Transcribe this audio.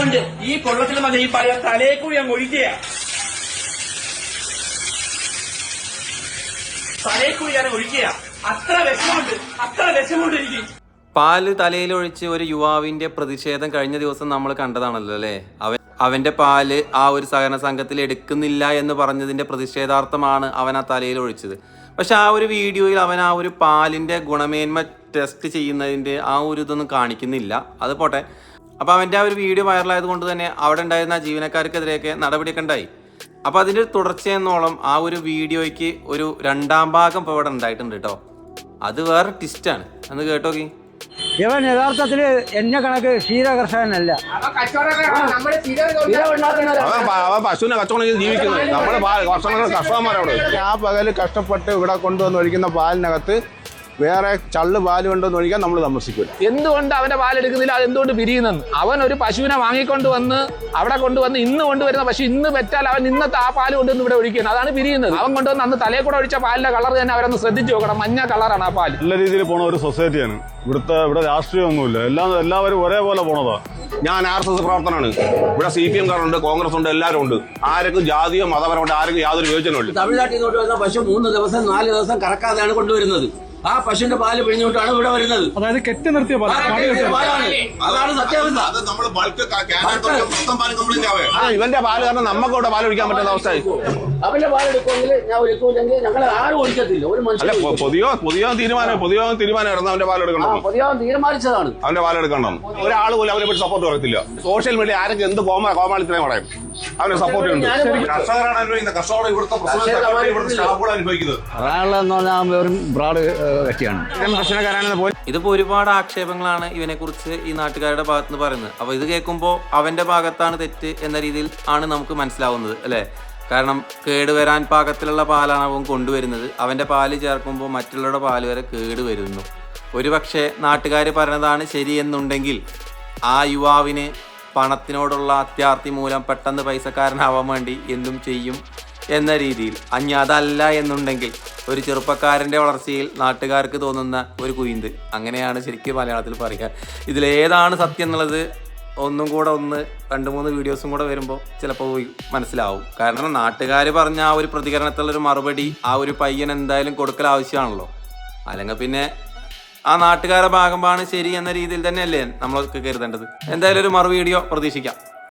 വിഷമുണ്ട് ഈ കൊള്ളത്തിൽ വന്ന ഈ പഴയ തലയെ കൂടി അങ്ങ് ഒഴിക്കുക തലയെ കൂടി ഞാൻ ഒഴിക്കുക അത്ര വിഷമുണ്ട് അത്ര വിഷമുണ്ട് എനിക്ക്. പാൽ തലയിലൊഴിച്ച് ഒരു യുവാവിന്റെ പ്രതിഷേധം കഴിഞ്ഞ ദിവസം നമ്മൾ കണ്ടതാണല്ലോ അല്ലേ? അവൻ അവന്റെ പാൽ ആ ഒരു സഹകരണ സംഘത്തിൽ എടുക്കുന്നില്ല എന്ന് പറഞ്ഞതിന്റെ പ്രതിഷേധാർത്ഥമാണ് അവൻ ആ തലയിൽ ഒഴിച്ചത്. പക്ഷെ ആ ഒരു വീഡിയോയിൽ അവൻ ആ ഒരു പാലിന്റെ ഗുണമേന്മ ടെസ്റ്റ് ചെയ്യുന്നതിന്റെ ആ ഒരു ഇതൊന്നും കാണിക്കുന്നില്ല. അത് പോട്ടെ. അപ്പൊ അവന്റെ ആ ഒരു വീഡിയോ വൈറലായത് കൊണ്ട് തന്നെ അവിടെ ഉണ്ടായിരുന്ന ജീവനക്കാർക്കെതിരെയൊക്കെ നടപടിയൊക്കെ ഉണ്ടായി. അപ്പോൾ അതിന്റെ ഒരു തുടർച്ചയെന്നോളം ആ ഒരു വീഡിയോയ്ക്ക് ഒരു രണ്ടാം ഭാഗം ഇപ്പോൾ ഇവിടെ ഉണ്ടായിട്ടുണ്ട് കേട്ടോ. അത് വേറെ ട്വിസ്റ്റാണ് അന്ന് കേട്ടോക്കി. ഇവൻ യഥാർത്ഥത്തിൽ എന്നെ കണക്ക് ക്ഷീരകർഷകനല്ല. പശുവിനെ കച്ചവടം ചെയ്ത് ജീവിക്കുന്നത് നമ്മുടെ വർഷങ്ങൾ കർഷകന്മാരവിടെ. ആ പകൽ കഷ്ടപ്പെട്ട് ഇവിടെ കൊണ്ടുവന്ന് ഒഴിക്കുന്ന പാലിനകത്ത് വേറെ ചള്ള് പാൽ എന്ന് ഒഴിക്കാൻ നമ്മൾ താമസിക്കില്ല എന്തുകൊണ്ട് അവന്റെ പാലെടുക്കുന്നില്ല? അത് എന്തുകൊണ്ട് പിരിയുന്നെന്ന്? അവൻ ഒരു പശുവിനെ വാങ്ങിക്കൊണ്ട് വന്ന് അവിടെ കൊണ്ടുവന്ന് ഇന്ന് കൊണ്ടുവരുന്ന പശു ഇന്ന് വെച്ചാൽ അവൻ ഇന്നത്തെ ആ പാൽ കൊണ്ടുവന്ന് ഇവിടെ ഒഴിക്കുന്നത് അതാണ് പിരിയുന്നത്. അവൻ കൊണ്ടുവന്ന് അന്ന് തലയിൽ കൂടെ ഒഴിച്ച പാലിന്റെ കളർ തന്നെ അവരൊന്ന് ശ്രദ്ധിച്ചു നോക്കണം. മഞ്ഞ കളറാണ് ആ പാൽ. നല്ല രീതിയിൽ പോണ ഒരു സൊസൈറ്റിയാണ്. ഇവിടുത്തെ ഇവിടെ രാഷ്ട്രീയമൊന്നുമില്ല. എല്ലാം എല്ലാവരും ഒരേപോലെ പോണതാ. ഞാൻ ആർ എസ് എസ് പ്രവർത്തനമാണ് ഇവിടെ സി പി എം കാരുണ്ട് കോൺഗ്രസ് ഉണ്ട് എല്ലാവരും ഉണ്ട്. ആർക്കും ജാതിയോ മതപരമായിട്ട് ആർക്കും യാതൊരു വിവേചനമില്ല തമിഴ്നാട്ടിൽ നിന്ന് കൊണ്ടുവരുന്ന പശു മൂന്ന് ദിവസം നാല് ദിവസം കറക്കാതെയാണ് കൊണ്ടുവരുന്നത്. ആ പശുവിന്റെ പാൽ പിഴിഞ്ഞുകൊണ്ടാണ് ഇവിടെ വരുന്നത്. അതായത് കെട്ടി നിർത്തിയ പാലാണ്. അതാണ് സത്യാവസ്ഥ. നമ്മൾ ബൾക്ക് ഇവന്റെ പാൽ കാരണം നമുക്ക് ഇവിടെ പാൽ ഒഴിക്കാൻ പറ്റുന്ന അവസ്ഥ അവന്റെ പാൽ എടുക്കുമെങ്കിൽ ഞാൻ ഒഴിക്കൂലെങ്കിൽ ഞങ്ങൾ ആരും ഒഴിക്കത്തില്ല. ഒരു മനുഷ്യൻ പൊതുയോ പൊതുയോ തീരുമാനം പൊതുയോ തീരുമാനം ഇടുന്ന അവന്റെ പാൽ എടുക്കണം പൊതുവാൻ തീരുമാനിച്ചതാണ്. അവന്റെ പാൽ എടുക്കണം. ഒരാൾ പോലും അവരെ പറ്റി സപ്പോർട്ട് പറയത്തില്ല. സോഷ്യൽ മീഡിയ ആരൊക്കെ എന്ത് കോമ കോമാളിത്തരം പറയും? അവന് സപ്പോർട്ട് ഉണ്ട് കർഷകരാണ് അനുഭവിക്കുന്നത്. കർഷകർ ഇവിടുത്തെ പ്രശ്നം ഇവിടുത്തെ സ്റ്റാഫുകൾ അനുഭവിക്കുന്നത്. പറയാനുള്ളതെന്ന് പറഞ്ഞാൽ വെറും ബ്രാഡ് വ്യക്തിയാണ്. പ്രശ്നക്കാരാണെന്ന് പോലും ഇതിപ്പോ ഒരുപാട് ആക്ഷേപങ്ങളാണ് ഇവനെ കുറിച്ച് ഈ നാട്ടുകാരുടെ ഭാഗത്ത് നിന്ന് പറയുന്നത്. അപ്പൊ ഇത് കേൾക്കുമ്പോൾ അവന്റെ ഭാഗത്താണ് തെറ്റ് എന്ന രീതിയിൽ ആണ് നമുക്ക് മനസ്സിലാവുന്നത് അല്ലേ? കാരണം കേടുവരാൻ പാകത്തിലുള്ള പാലാണ് അവൻ കൊണ്ടുവരുന്നത്. അവന്റെ പാൽ ചേർക്കുമ്പോൾ മറ്റുള്ളവരുടെ പാൽ വരെ കേട് വരുന്നു. ഒരുപക്ഷെ നാട്ടുകാർ പറഞ്ഞതാണ് ശരിയെന്നുണ്ടെങ്കിൽ ആ യുവാവിന് പണത്തിനോടുള്ള അത്യാർത്തി മൂലം പെട്ടെന്ന് പൈസക്കാരനാവാൻ വേണ്ടി എന്തും ചെയ്യും എന്ന രീതിയിൽ. അഞ്ഞ അതല്ല എന്നുണ്ടെങ്കിൽ ഒരു ചെറുപ്പക്കാരന്റെ വളർച്ചയിൽ നാട്ടുകാർക്ക് തോന്നുന്ന ഒരു കുയിന്ത്. അങ്ങനെയാണ് ശരിക്കും മലയാളത്തിൽ പറയുക. ഇതിലേതാണ് സത്യം എന്നുള്ളത് ഒന്നും കൂടെ ഒന്ന് രണ്ട് മൂന്ന് വീഡിയോസും കൂടെ വരുമ്പോൾ ചിലപ്പോൾ മനസ്സിലാവും. കാരണം നാട്ടുകാർ പറഞ്ഞ ആ ഒരു പ്രതികരണത്തിലുള്ളൊരു മറുപടി ആ ഒരു പയ്യൻ എന്തായാലും കൊടുക്കൽ ആവശ്യമാണല്ലോ. അല്ലെങ്കിൽ പിന്നെ ആ നാട്ടുകാരുടെ ഭാഗമാണ് ശരി എന്ന രീതിയിൽ തന്നെയല്ലേ നമ്മളൊക്കെ കരുതേണ്ടത്. എന്തായാലും ഒരു മറു വീഡിയോ പ്രതീക്ഷിക്കാം.